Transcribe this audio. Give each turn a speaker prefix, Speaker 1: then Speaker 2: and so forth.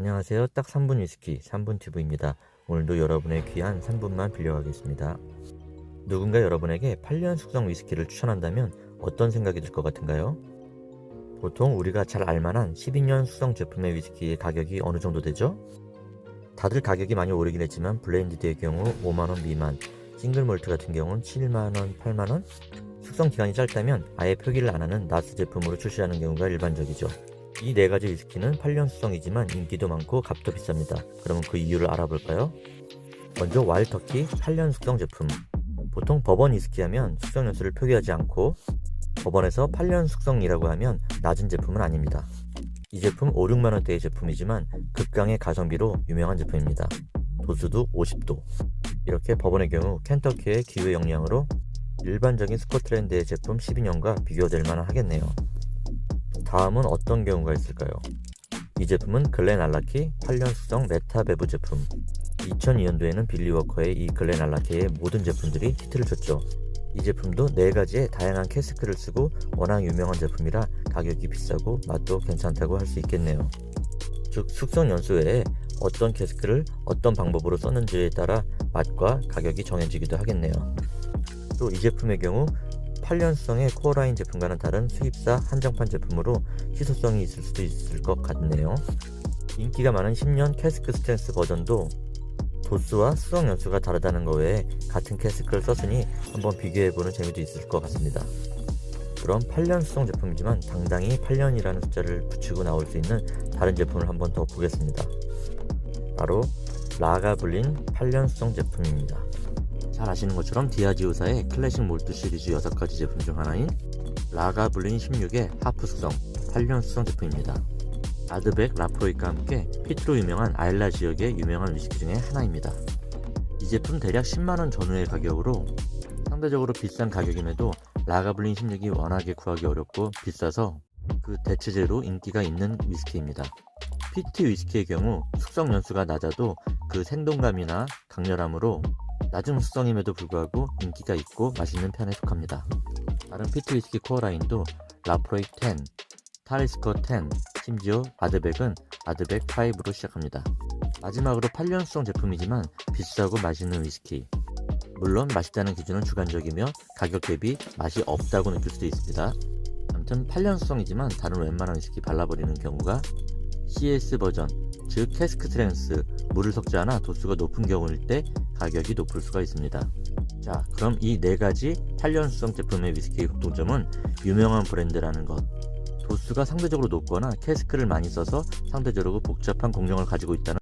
Speaker 1: 안녕하세요. 딱 3분 위스키 3분 튜브입니다. 오늘도 여러분의 귀한 3분만 빌려가겠습니다. 누군가 여러분에게 8년 숙성 위스키를 추천한다면 어떤 생각이 들 것 같은가요? 보통 우리가 잘 알만한 12년 숙성 제품의 위스키의 가격이 어느 정도 되죠? 다들 가격이 많이 오르긴 했지만 블렌디드의 경우 5만원 미만, 싱글 몰트 같은 경우는 7만원, 8만원? 숙성 기간이 짧다면 아예 표기를 안 하는 나스 제품으로 출시하는 경우가 일반적이죠. 이 네 가지 위스키는 8년 숙성이지만 인기도 많고 값도 비쌉니다. 그러면 그 이유를 알아볼까요? 먼저 와일터키 8년 숙성 제품. 보통 버번 위스키 하면 숙성 연수를 표기하지 않고 버번에서 8년 숙성이라고 하면 낮은 제품은 아닙니다. 이 제품 5, 6만원대의 제품이지만 극강의 가성비로 유명한 제품입니다. 도수도 50도. 이렇게 버번의 경우 켄터키의 기후 영향으로 일반적인 스코틀랜드의 제품 12년과 비교될 만한 하겠네요. 다음은 어떤 경우가 있을까요? 이 제품은 글렌 알라키 8년 숙성 메타 베브 제품. 2002년도에는 빌리 워커의 이 글렌 알라키의 모든 제품들이 히트를 쳤죠. 이 제품도 4가지의 다양한 캐스크를 쓰고 워낙 유명한 제품이라 가격이 비싸고 맛도 괜찮다고 할 수 있겠네요. 즉 숙성 연수 외에 어떤 캐스크를 어떤 방법으로 썼는지에 따라 맛과 가격이 정해지기도 하겠네요. 또 이 제품의 경우 8년 수성의 코어라인 제품과는 다른 수입사 한정판 제품으로 희소성이 있을 수도 있을 것 같네요. 인기가 많은 10년 캐스크 스탠스 버전도 도수와 수성 연수가 다르다는 것 외에 같은 캐스크를 썼으니 한번 비교해보는 재미도 있을 것 같습니다. 그럼 8년 수성 제품이지만 당당히 8년이라는 숫자를 붙이고 나올 수 있는 다른 제품을 한번 더 보겠습니다. 바로 라가 블린 8년 수성 제품입니다. 잘 아시는 것처럼 디아지오사의 클래식 몰트 시리즈 6가지 제품 중 하나인 라가블린 16의 하프 수성 8년 수성 제품입니다. 아드백 라프로이과 함께 피트로 유명한 아일라 지역의 유명한 위스키 중에 하나입니다. 이 제품 대략 10만원 전후의 가격으로 상대적으로 비싼 가격임에도 라가블린 16이 워낙에 구하기 어렵고 비싸서 그 대체제로 인기가 있는 위스키입니다. 피트 위스키의 경우 숙성 연수가 낮아도 그 생동감이나 강렬함으로 낮은 숙성임에도 불구하고 인기가 있고 맛있는 편에 속합니다. 다른 피트 위스키 코어 라인도 라프로이 10, 타리스커 10, 심지어 아드백은 아드백 5로 시작합니다. 마지막으로 8년 수성 제품이지만 비싸고 맛있는 위스키. 물론 맛있다는 기준은 주관적이며 가격 대비 맛이 없다고 느낄 수도 있습니다. 아무튼 8년 수성이지만 다른 웬만한 위스키 발라버리는 경우가 CS 버전, 즉 캐스크 트랜스, 물을 섞지 않아 도수가 높은 경우일 때 가격이 높을 수가 있습니다. 자, 그럼 이 네 가지 8년 수성 제품의 위스키의 공통점은 유명한 브랜드라는 것, 도수가 상대적으로 높거나 캐스크를 많이 써서 상대적으로 복잡한 공정을 가지고 있다는